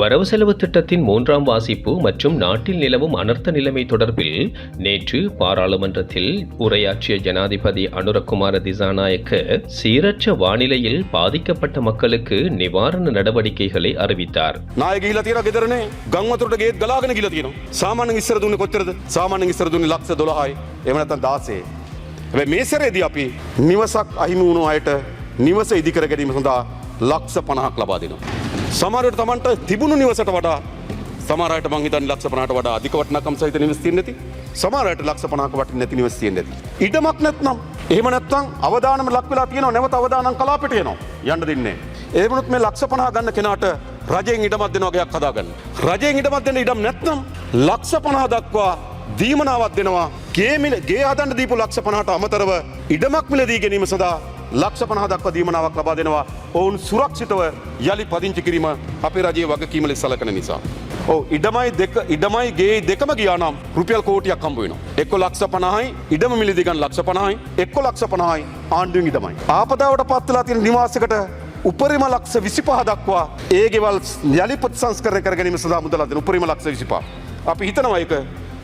வரவு செலவு திட்டத்தின் மூன்றாம் வாசிப்பு மற்றும் நாட்டில் நிலவும் அனர்த்த நிலைமை தொடர்பில் நேற்று பாராளுமன்றத்தில் உரையாற்றிய ஜனாதிபதி அனுரகுமார திசாநாயக்க சீரற்ற வானிலையில் பாதிக்கப்பட்ட மக்களுக்கு நிவாரண நடவடிக்கைகளை அறிவித்தார் නාය ගිහිලා තියෙනවා ගෙදරනේ ගංවතුරට ගේත් ගලාගෙන ගිහිලා තියෙනවා. සාමාන්‍යයෙන් ඉස්සර දුන්නේ කොච්චරද? සාමාන්‍යයෙන් ඉස්සර දුන්නේ ලක්ෂ 12යි. එහෙම නැත්නම් 16. හැබැයි මේ සැරේදී අපි නිවසක් අහිමි වුණු අයට නිවස ඉදිකර ගැනීම සඳහා ලක්ෂ 50ක් ලබා දෙනවා. සමාරයට තමන්ට තිබුණු නිවසට වඩා සමාරයට මංහිතන් ලක්ෂ පනට වඩා අධික වටනකම් සහිත නිවස්තිය නැති සමාරයට ලක්ෂ පනක වට නැති නිවස්තිය නැති. ඉඩමක් නැත්නම් එහෙම නැත්තම් අවධානම ලක් වෙලා තියෙන නැවත අවධානම් කලාපටයනවා යන්න දෙන්නේ. ඒමනුත් මේ ලක්ෂ පනා ගන්න කෙනාට රජයෙන් ඉඩමත් දෙනවාගයක් හදාගන්න. රජයෙන් ඉඩමත් දෙන ඉඩම් නැත්නම් ලක්ෂ පනා දක්වා දීමනාවත් දෙනවා ගේමිල ගේ අදන්න දීපු ලක්ෂ පනට අමතරව ඉඩමක් මිලදී ගැනීම සඳහා ලක්ෂ 50 දක්වා දීමනාවක් ලබා දෙනවා. ඔවුන් සුරක්ෂිතව යලි පදිංචි කිරීම අපේ රජයේ වගකීම ලෙස සලකන නිසා. ඔව් ඉඩමයි දෙක ඉඩමයි ගේ දෙකම ගියා නම් රුපියල් කෝටියක් හම්බ වෙනවා. එක්ක ලක්ෂ 50යි ඉඩම මිලදී ගන්න ලක්ෂ 50යි එක්ක ලක්ෂ 50යි ආණ්ඩුවෙන් ඉඩමයි. ආපදාවට පත් වෙලා තියෙන නිවාසයකට උපරිම ලක්ෂ විසිපහ දක්වා ඒ ගෙවල් යළි ප්‍රතිසංස්කරණය කර ගැනීම සඳහා මුදලක් දෙන උපරිම ලක්ෂ විසිපහ. අපි හිතනවා ඒක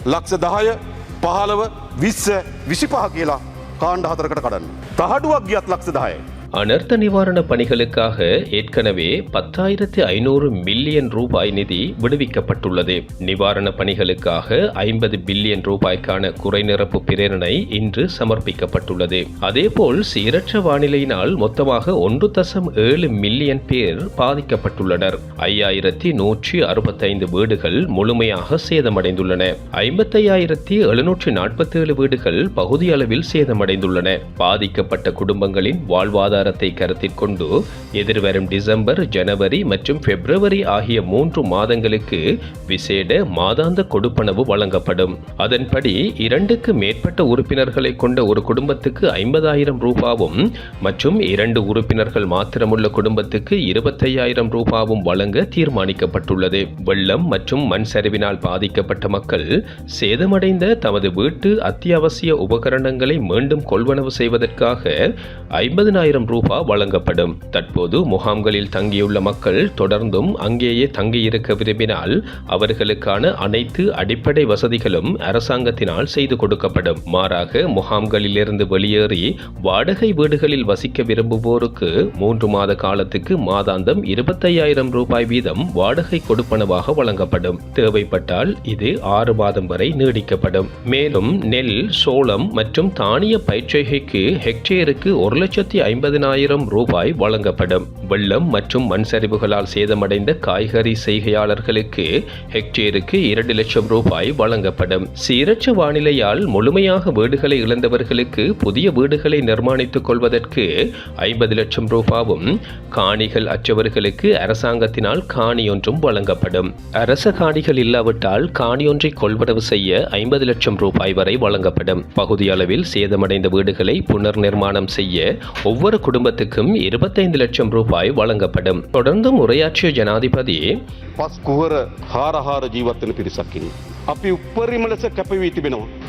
ලක්ෂ දහය පහළව විස්ස විසිපහ කියලා කාණ්ඩ හතරකට කඩන්න. තහඩුවක් ගියත් ලක්ෂ දහය. அனர்த்த நிவாரண பணிகளுக்காக ஏற்கனவே பத்தாயிரத்து ஐநூறு மில்லியன் ரூபாய் நிதி விடுவிக்கப்பட்டுள்ளது. நிவாரண பணிகளுக்காக ஐம்பது பில்லியன் ரூபாய்க்கான குறைநிரப்பு பிரேரணை இன்று சமர்ப்பிக்கப்பட்டுள்ளது. அதேபோல் சீரற்ற வானிலையினால் மொத்தமாக ஒன்று தசம் ஏழு மில்லியன் பேர் பாதிக்கப்பட்டுள்ளனர். ஐயாயிரத்தி நூற்றி அறுபத்தைந்து வீடுகள் முழுமையாக சேதமடைந்துள்ளன. ஐம்பத்தையாயிரத்தி எழுநூற்றி நாற்பத்தேழு வீடுகள் பகுதி அளவில் சேதமடைந்துள்ளன. பாதிக்கப்பட்ட குடும்பங்களின் வாழ்வாதார பொருளாதாரத்தை கருத்தில் கொண்டு எதிர்வரும் டிசம்பர் ஜனவரி மற்றும் பிப்ரவரி ஆகிய மூன்று மாதங்களுக்கு விசேட மாதாந்த கொடுப்பனவு வழங்கப்படும். அதன்படி இரண்டுக்கு மேற்பட்ட உறுப்பினர்களை கொண்ட ஒரு குடும்பத்துக்கு ஐம்பதாயிரம் ரூபாவும் மற்றும் இரண்டு உறுப்பினர்கள் மாத்திரமுள்ள குடும்பத்துக்கு இருபத்தையாயிரம் ரூபாவும் வழங்க தீர்மானிக்கப்பட்டுள்ளது. வெள்ளம் மற்றும் மண் சரிவினால் பாதிக்கப்பட்ட மக்கள் சேதமடைந்த தமது வீட்டு அத்தியாவசிய உபகரணங்களை மீண்டும் கொள்வனவு செய்வதற்காக ஐம்பதினாயிரம் ரூபாய் வழங்கப்படும். தற்போது முகாம்களில் தங்கியுள்ள மக்கள் தொடர்ந்தும் அங்கேயே தங்கியிருக்க விரும்பினால் அவர்களுக்கான அனைத்து அடிப்படை வசதிகளும் அரசாங்கத்தினால் செய்து கொடுக்கப்படும். மாறாக முகாம்களிலிருந்து வெளியேறி வாடகை வீடுகளில் வசிக்க விரும்புவோருக்கு மூன்று மாத காலத்துக்கு மாதாந்தம் இருபத்தையாயிரம் ரூபாய் வீதம் வாடகை கொடுப்பனவாக வழங்கப்படும். தேவைப்பட்டால் இது ஆறு மாதம் வரை நீடிக்கப்படும். மேலும் நெல் சோளம் மற்றும் தானிய பயிற்சிகைக்கு ஹெக்டேருக்கு ஒரு லட்சத்தி ஐம்பது ஐம்பதினாயிரம் ரூபாய் வழங்கப்படும். வெள்ளம் மற்றும் மண் சரிவுகளால் சேதமடைந்த காய்கறி செய்கையாளர்களுக்கு ஹெக்டேருக்கு இரண்டு லட்சம் ரூபாய் வழங்கப்படும். சீரற்ற வானிலையால் முழுமையாக வீடுகளை இழந்தவர்களுக்கு புதிய வீடுகளை நிர்மாணித்துக் கொள்வதற்கு ஐம்பது லட்சம் ரூபாவும் காணிகள் அற்றவர்களுக்கு அரசாங்கத்தினால் காணி ஒன்றும் வழங்கப்படும். அரச காணிகள் இல்லாவிட்டால் காணி ஒன்றை கொள்வனவு செய்ய ஐம்பது லட்சம் ரூபாய் வரை வழங்கப்படும். பகுதி அளவில் சேதமடைந்த வீடுகளை புனர் நிர்மாணம் செய்ய ஒவ்வொரு குடும்பத்துக்கும் இருபத்தைந்து லட்சம் ரூபாய் வழங்கப்படும். தொடர்ந்து உரையாற்றிய ஜனாதிபதி பஸ் குஹர ஹாரஹார ஜீவத்தின் பிரிசக்கினி. அப்படி உப்பரிமலச கப்பி வீட்டு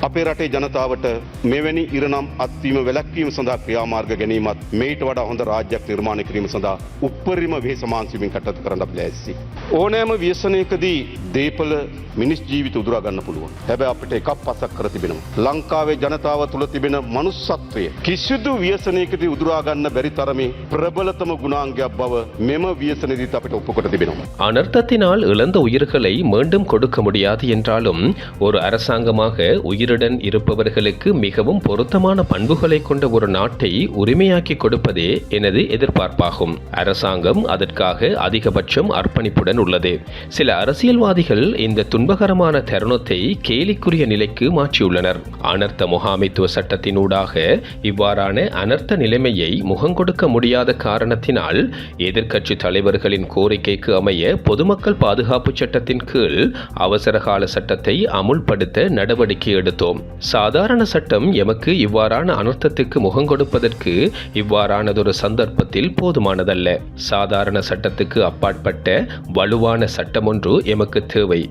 අපේ රටේ ජනතාවට මෙවැනි ඉරනම් අත්වීම වැලැක්වීම සඳහා ක්‍රියාමාර්ග ගැනීමත් මේට වඩා හොඳ රාජ්‍යයක් නිර්මාණය කිරීම සඳහා උපරිම වෙහෙස මාන්සිමින් කටයුතු කරන්න අපි ලෑස්ති. ඕනෑම ව්‍යසනයකදී දේපල මිනිස් ජීවිත උදුරා ගන්න පුළුවන්. හැබැයි අපිට එකක් පසක් කර තිබෙනවා. ලංකාවේ ජනතාව තුළ තිබෙන මනුස්සත්වය කිසිදු ව්‍යසනයකදී උදුරා ගන්න බැරි තරමේ ප්‍රබලතම ගුණාංගයක් බව මෙම ව්‍යසනයේදීත් අපිට ඔප්පු කොට තිබෙනවා. அனர்த்தத்தினால் இழந்த உயிர்களை மீண்டும் கொடுக்க முடியாது என்றாலும் ஒரு அரசாங்கமாக உயிருடன் இருப்பவர்களுக்கு மிகவும் பொருத்தமான பண்புகளை கொண்ட ஒரு நாட்டை உரிமையாக்கி கொடுப்பதே எனது எதிர்பார்ப்பாகும். அரசாங்கம் அதற்காக அதிகபட்சம் அர்ப்பணிப்புடன் உள்ளது. சில அரசியல்வாதிகள் இந்த துன்பகரமான தருணத்தை கேலிக்குரிய நிலைக்கு மாற்றியுள்ளனர். அனர்த்த முகாமைத்துவ சட்டத்தினூடாக இவ்வாறான அனர்த்த நிலைமையை முகங்கொடுக்க முடியாத காரணத்தினால் எதிர்க்கட்சி தலைவர்களின் கோரிக்கைக்கு அமைய பொதுமக்கள் பாதுகாப்பு சட்டத்தின் கீழ் அவசரகால சட்டத்தை அமுல்படுத்த நடவடிக்கை எடுத்தோம். சாதாரண சட்டம் எமக்கு இவ்வாறான அனர்த்தத்துக்கு முகங்கொடுப்பதற்கு இவ்வாறானதொரு சந்தர்ப்பத்தில் போதுமானதல்ல. சாதாரண சட்டத்துக்கு அப்பாற்பட்ட வலுவான சட்டமொன்று எமக்கு தேவை.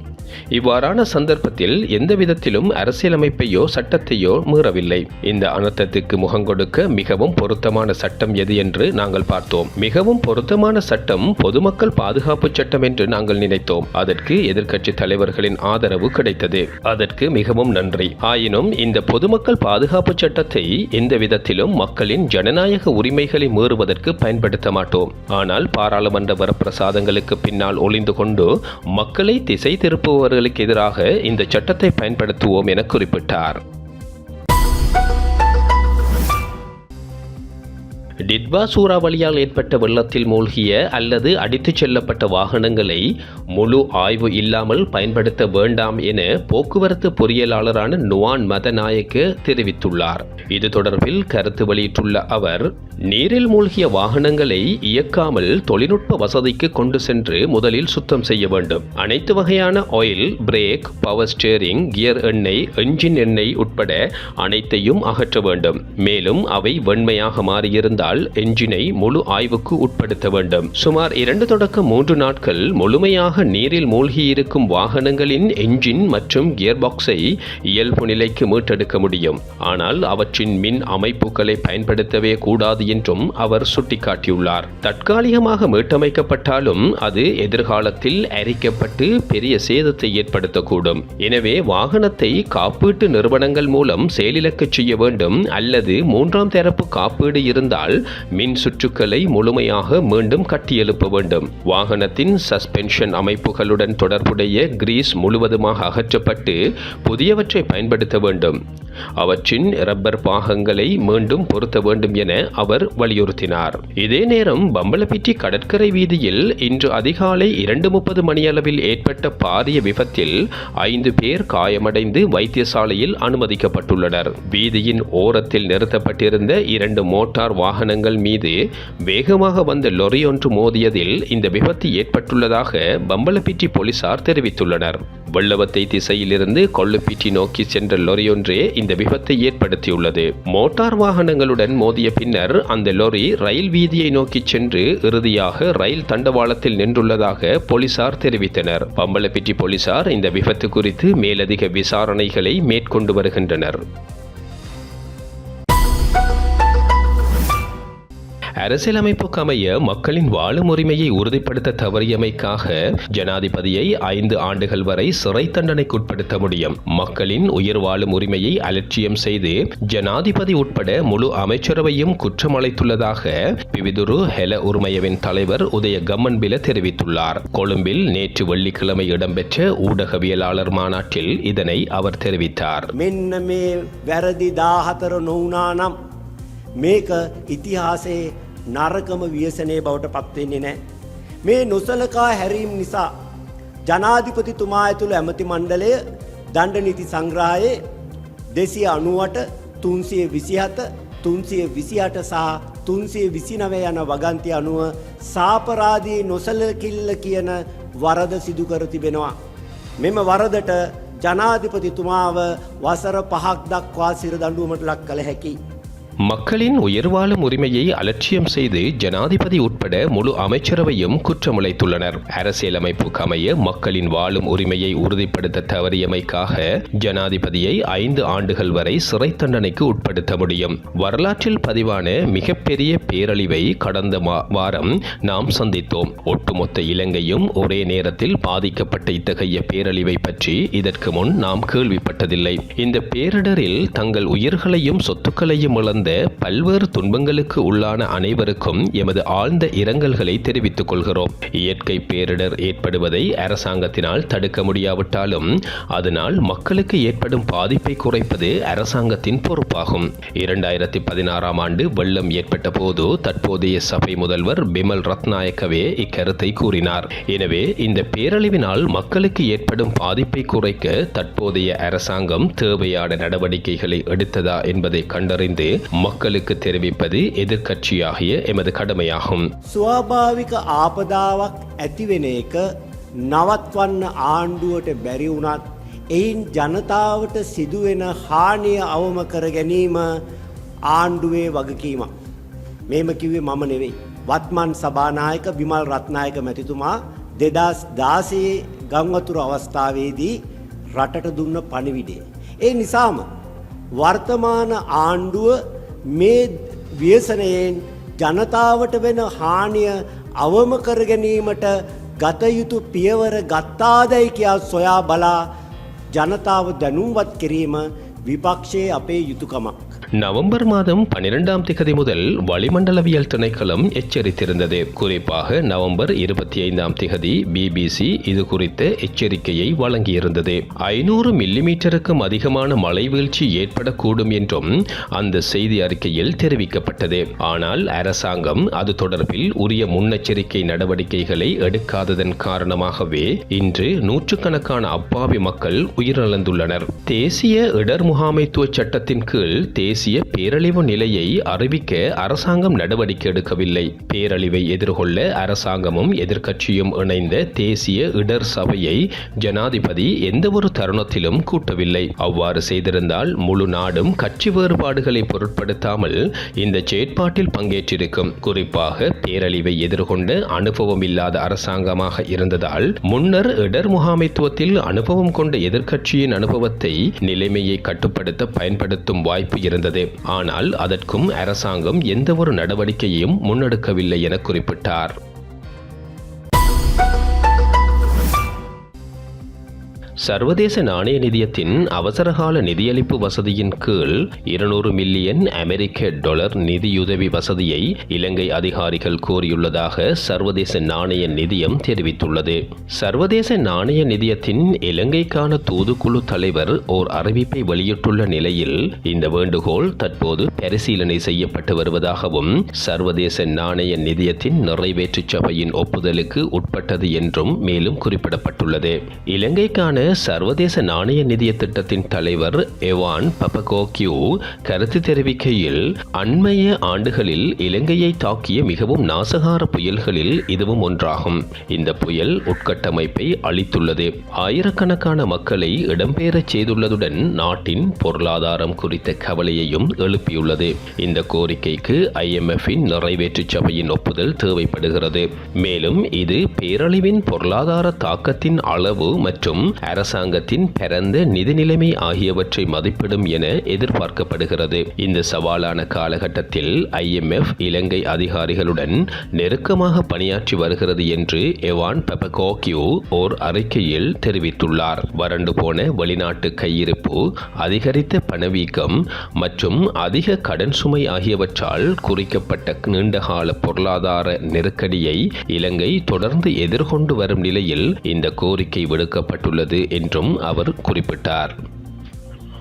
இவ்வாறான சந்தர்ப்பத்தில் எந்த விதத்திலும் அரசியலமைப்பையோ சட்டத்தையோ மீறவில்லை. இந்த அனர்த்தத்துக்கு முகங்கொடுக்க மிகவும் பொருத்தமான சட்டம் எது என்று நாங்கள் பார்த்தோம். மிகவும் பொருத்தமான சட்டம் பொதுமக்கள் பாதுகாப்பு சட்டம் என்று நாங்கள் நினைத்தோம். அதற்கு எதிர்க்கட்சி தலைவர்களின் ஆதரவு கிடைத்தது. அதற்கு மிகவும் நன்றி. ஆயினும் இந்த பொதுமக்கள் பாதுகாப்பு சட்டத்தை எந்த விதத்திலும் மக்களின் ஜனநாயக உரிமைகளை மீறுவதற்கு பயன்படுத்த மாட்டோம். ஆனால் பாராளுமன்ற வரப்பிரசாதங்களுக்கு பின்னால் ஒளிந்து கொண்டு மக்களை திசை திருப்புபவர்களுக்கு எதிராக இந்த சட்டத்தை பயன்படுத்துவோம் என குறிப்பிட்டார். டிட்வா சூறாவளியால் ஏற்பட்ட வெள்ளத்தில் மூழ்கிய அல்லது அடித்துச் செல்லப்பட்ட வாகனங்களை முழு ஆய்வு இல்லாமல் பயன்படுத்த வேண்டாம் என போக்குவரத்து பொறியியலாளரான நுவான் மதநாயக்க தெரிவித்துள்ளார். இது தொடர்பில் கருத்து வெளியிட்டுள்ள அவர் நீரில் மூழ்கிய வாகனங்களை இயக்காமல் தொழில்நுட்ப வசதிக்கு கொண்டு சென்று முதலில் சுத்தம் செய்ய வேண்டும். அனைத்து வகையான oil brake power steering gear எண்ணெய் என்ஜின் எண்ணெய் உட்பட அனைத்தையும் அகற்ற வேண்டும். மேலும் அவை வெண்மையாக மாறியிருந்தால் என்ஜினை முழு ஆய்வுக்கு உட்படுத்த வேண்டும். சுமார் இரண்டு தொடக்கம் மூன்று நாட்கள் முழுமையாக நீரில் மூழ்கியிருக்கும் வாகனங்களின் என்ஜின் மற்றும் கியர் பாக்ஸை இயல்பு நிலைக்கு மீட்டெடுக்க முடியும். ஆனால் அவற்றின் மின் அமைப்புகளை பயன்படுத்தவே கூடாது என்றும் அவர் சுட்டிக்காட்டியுள்ளார். தற்காலிகமாக மீட்டமைக்கப்பட்டாலும் அது எதிர்காலத்தில் அரிக்கப்பட்டு பெரிய சேதத்தை ஏற்படுத்தக்கூடும். எனவே வாகனத்தை காப்பீட்டு நிறுவனங்கள் மூலம் செயலிழக்கச் செய்ய வேண்டும் அல்லது மூன்றாம் தரப்பு காப்பீடு இருந்தால் மின் சுற்றுக்களை முழுமையாக மீண்டும் கட்டியெழுப்ப வேண்டும். வாகனத்தின் சஸ்பென்ஷன் அமைப்புகளுடன் தொடர்புடைய கிரீஸ் முழுவதுமாக அகற்றப்பட்டு புதியவற்றை பயன்படுத்த வேண்டும். அவற்றின் ரப்பர் பாகங்களை மீண்டும் பொருத்த வேண்டும் என அவர் வலியுறுத்தினார். இதே நேரம் பம்பலப்பிட்டி கடற்கரை வீதியில் இன்று அதிகாலை இரண்டு முப்பது மணியளவில் ஏற்பட்ட பாரிய விபத்தில் ஐந்து பேர் காயமடைந்து வைத்தியசாலையில் அனுமதிக்கப்பட்டுள்ளனர். வீதியின் ஓரத்தில் நிறுத்தப்பட்டிருந்த இரண்டு மோட்டார் வாகனங்கள் மீது வேகமாக வந்த லொரி ஒன்று மோதியதில் இந்த விபத்து ஏற்பட்டுள்ளதாக பம்பலப்பிட்டி போலீசார் தெரிவித்துள்ளனர். வெள்ளவத்தை திசையிலிருந்து கொள்ளுப்பிட்டி நோக்கி சென்ற லொரியொன்றே இந்த விபத்தை ஏற்படுத்தியுள்ளது. மோட்டார் வாகனங்களுடன் மோதிய பின்னர் அந்த லொரி ரயில் வீதியை நோக்கி சென்று இறுதியாக ரயில் தண்டவாளத்தில் நின்றுள்ளதாக போலீசார் தெரிவித்தனர். பம்பலப்பிட்டி போலீசார் இந்த விபத்து குறித்து மேலதிக விசாரணைகளை மேற்கொண்டு வருகின்றனர். அரசியலமைப்புக்கு அமைய மக்களின் வாழும் உரிமையை உறுதிப்படுத்த தவறியமைக்காக ஜனாதிபதியை ஐந்து ஆண்டுகள் வரை சிறை தண்டனைக்குட்படுத்த முடியும் மக்களின் உயிர் வாழும் உரிமையை அலட்சியம் செய்து ஜனாதிபதி உட்பட முழு அமைச்சரவையும் குற்றமளித்துள்ளதாக பிவிதுரு ஹெல உரிமையவின் தலைவர் உதய கம்மன்பில தெரிவித்துள்ளார் கொழும்பில் நேற்று வெள்ளிக்கிழமை இடம்பெற்ற ஊடகவியலாளர் மாநாட்டில் இதனை அவர் தெரிவித்தார் මෙන්න මේ වැරදි දාහතර නොවනා නම් මේක ඉතිහාසේ නරකම වියසනය බවට පත්වෙන්නේ නෑ. මේ නොසලකා හැරීම් නිසා ජනාධිපතිතුමා ඇතුළ ඇමති මණ්ඩලය දණ්ඩ නිති සංග්‍රහයේ දෙසිය අනුවට තුන්සිය විසිහත තුන්සිය විසිහට සහ තුන්සිය විසිනවය යන වගන්ති අනුව සාපරාදී නොසලකිල්ල කියන වරද සිදුකර තිබෙනවා. මෙම වරදට ජනාධිපතිතුමාව වසර පහක් දක්වා සිර දඩුවමට ලක් කළ හැකි. மக்களின் உயர்வாழும் உரிமையை அலட்சியம் செய்து ஜனாதிபதி உட்பட முழு அமைச்சரவையும் குற்றமுளைத்துள்ளனர் அரசியலமைப்புக்கு அமைய மக்களின் வாழும் உரிமையை உறுதிப்படுத்த தவறியமைக்காக ஜனாதிபதியை ஐந்து ஆண்டுகள் வரை சிறை தண்டனைக்கு உட்படுத்த முடியும். வரலாற்றில் பதிவான மிகப்பெரிய பேரழிவை கடந்த மா- வாரம் நாம் சந்தித்தோம். ஒட்டுமொத்த இலங்கையும் ஒரே நேரத்தில் பாதிக்கப்பட்ட இத்தகைய பேரழிவை பற்றி இதற்கு முன் நாம் கேள்விப்பட்டதில்லை. இந்த பேரிடரில் தங்கள் உயிர்களையும் சொத்துக்களையும் இழந்த பல்வேறு துன்பங்களுக்கு உள்ளான அனைவருக்கும் எமது ஆழ்ந்த இரங்கல்களை தெரிவித்துக் கொள்கிறோம். இயற்கை பேரிடர் ஏற்படுவதை அரசாங்கத்தினால் தடுக்க முடியாவிட்டாலும் அதனால் மக்களுக்கு ஏற்படும் பாதிப்பை குறைப்பது அரசாங்கத்தின் பொறுப்பாகும். இரண்டாயிரத்தி பதினாறாம் ஆண்டு வெள்ளம் ஏற்பட்ட போது தற்போதைய சபை முதல்வர் பிமல் ரத்நாயக்கவே இக்கருத்தை கூறினார். எனவே இந்த பேரழிவினால் மக்களுக்கு ஏற்படும் பாதிப்பை குறைக்க தற்போதைய அரசாங்கம் தேவையான நடவடிக்கைகளை எடுத்ததா என்பதை கண்டறிந்து மக்களுக்கு தெரிவிப்பது எதிர்க்கட்சியாகிய எமது கடமையாகும் ස්වාභාවික ආපදාවක් ඇතිවෙන එක නවත්වන්න ආණ්ඩුවට බැරි වුණත් එයින් ජනතාවට සිදුවෙන හානිය අවම කර ගැනීම ආණ්ඩුවේ වගකීමක්. මේම කිවේ මම නෙවෙයි. වත්මන් සභානායක විමල් රත්නායක මැතිතුමා දෙදස් දාසේ ගංවතුර අවස්ථාවේදී රටට දුන්න පණිවිඩේ. ඒ නිසාම වර්තමාන ආණ්ඩුව මේ ව්‍යසනයෙන් ජනතාවට වෙන හානිය අවම කර ගැනීමට ගත යුතු පියවර ගත්තාදැයි කියා සොයා බලා ජනතාව දැනුම්වත් කිරීම විපක්ෂයේ අපේ යුතුකමක්. நவம்பர் மாதம் பன்னிரெண்டாம் திகதி முதல் வளிமண்டலவியல் திணைக்களம் எச்சரித்திருந்தது. குறிப்பாக நவம்பர் இருபத்தி ஐந்தாம் திகதி பிபிசி இது குறித்த எச்சரிக்கையை வழங்கியிருந்தது. ஐநூறு மில்லிமீட்டருக்கும் அதிகமான மழை வீழ்ச்சி ஏற்படக்கூடும் என்றும் அந்த செய்தி அறிக்கையில் தெரிவிக்கப்பட்டது. ஆனால் அரசாங்கம் அது தொடர்பில் உரிய முன்னெச்சரிக்கை நடவடிக்கைகளை எடுக்காததன் காரணமாகவே இன்று நூற்றுக்கணக்கான அப்பாவி மக்கள் உயிரிழந்துள்ளனர். தேசிய இடர் முகாமைத்துவ சட்டத்தின் கீழ் தேசிய பேரழிவு நிலையை அறிவிக்க அரசாங்கம் நடவடிக்கை எடுக்கவில்லை. பேரழிவை எதிர்கொள்ள அரசாங்கமும் எதிர்க்கட்சியும் இணைந்த தேசிய இடர் சபையை ஜனாதிபதி எந்தவொரு தருணத்திலும் கூட்டவில்லை. அவ்வாறு செய்திருந்தால் முழு நாடும் கட்சி வேறுபாடுகளை பொருட்படுத்தாமல் இந்த செயற்பாட்டில் பங்கேற்றிருக்கும். குறிப்பாக பேரழிவை எதிர்கொண்ட அனுபவம் இல்லாத அரசாங்கமாக இருந்ததால் முன்னர் இடர் முகாமைத்துவத்தில் அனுபவம் கொண்ட எதிர்க்கட்சியின் அனுபவத்தை நிலைமையை கட்டுப்படுத்த பயன்படுத்தும் வாய்ப்பு இருந்தது. ஆனால் அதற்கும் அரசாங்கம் எந்தவொரு நடவடிக்கையையும் முன்னெடுக்கவில்லை என குறிப்பிட்டார். சர்வதேச நாணய நிதியத்தின் அவசரகால நிதியளிப்பு வசதியின் கீழ் இருநூறு மில்லியன் அமெரிக்க டாலர் நிதியுதவி வசதியை இலங்கை அதிகாரிகள் கோரியுள்ளதாக சர்வதேச நாணய நிதியம் தெரிவித்துள்ளது. சர்வதேச நாணய நிதியத்தின் இலங்கைக்கான தூதுக்குழு தலைவர் ஓர் அறிவிப்பை வெளியிட்டுள்ள நிலையில் இந்த வேண்டுகோள் தற்போது பரிசீலனை செய்யப்பட்டு வருவதாகவும் சர்வதேச நாணய நிதியத்தின் நிறைவேற்று சபையின் ஒப்புதலுக்கு உட்பட்டது என்றும் மேலும் குறிப்பிடப்பட்டுள்ளது. இலங்கைக்கான சர்வதேச நாணய நிதிய திட்டத்தின் தலைவர் எவான் பபகோக்யூ கருத்து தெரிவிக்கையில் அண்மைய ஆண்டுகளில் இலங்கையை தாக்கிய மிகவும் நாசகார புயல்களில் இதுவும் ஒன்றாகும். இந்த புயல் உட்கட்டமைப்பை அளித்துள்ளது ஆயிரக்கணக்கான மக்களை இடம்பெயரச் செய்துள்ளதுடன் நாட்டின் பொருளாதாரம் குறித்த கவலையையும் எழுப்பியுள்ளது. இந்த கோரிக்கைக்கு ஐஎம்எஃப்பின் நிறைவேற்று சபையின் ஒப்புதல் தேவைப்படுகிறது. மேலும் இது பேரழிவின் பொருளாதார தாக்கத்தின் அளவு மற்றும் அரசாங்கத்தின் பரந்த நிதி நிலைமை ஆகியவற்றை மதிப்பிடும் என எதிர்பார்க்கப்படுகிறது. இந்த சவாலான காலகட்டத்தில் ஐஎம்எஃப் இலங்கை அதிகாரிகளுடன் நெருக்கமாக பணியாற்றி வருகிறது என்று எவான் பெபகோக்யூ ஓர் அறிக்கையில் தெரிவித்துள்ளார். வறண்டு போன வெளிநாட்டு கையிருப்பு அதிகரித்த பணவீக்கம் மற்றும் அதிக கடன் சுமை ஆகியவற்றால் குறிக்கப்பட்ட நீண்டகால பொருளாதார நெருக்கடியை இலங்கை தொடர்ந்து எதிர்கொண்டு வரும் நிலையில் இந்த கோரிக்கை விடுக்கப்பட்டுள்ளது என்றும் அவர் குறிப்பிட்டார்.